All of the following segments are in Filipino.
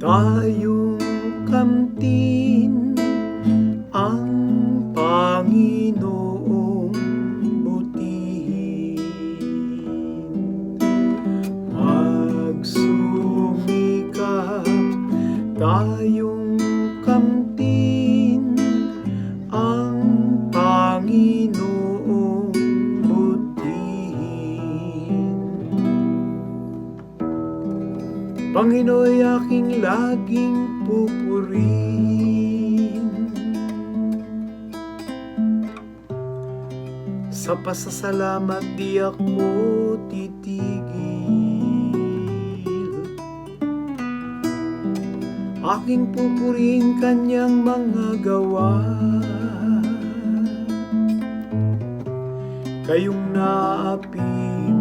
tayong kamtin ang Panginoong butihin. Magsumikap tayong Pangino'y aking laging pupurihin Sa pasasalamat di ako titigil. Aking pupurihin kanyang mga gawa. Kayong naapi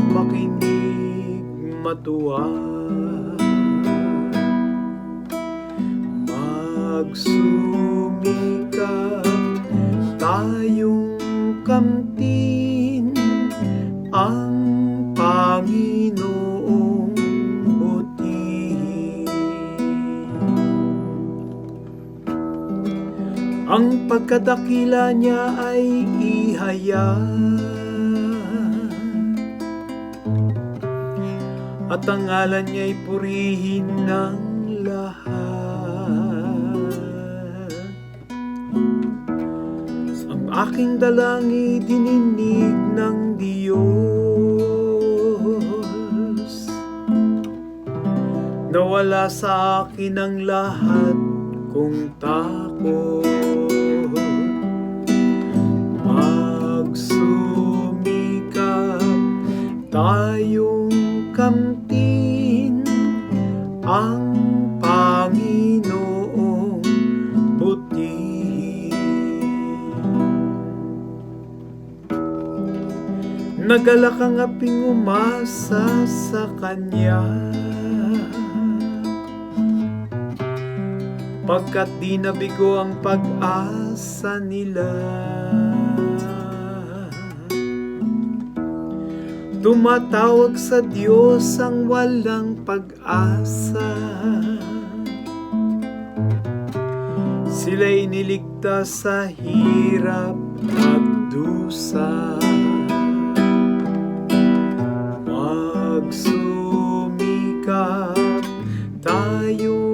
makinig matuwa Magsumikap tayong kamtin ang Panginoong butihin. Ang pagkadakila niya ay ihayag At ang ngalan niya'y purihin ng lahat aking dalangi dininig ng Diyos. Nawala sa akin ang lahat kong takot. Magsumikap tayong Nagalak ang aping umasa sa Kanya. Pagkat di nabigo ang pag-asa nila. Tumatawag sa Diyos ang walang pag-asa. Sila'y niligtas sa hirap at dusa Даю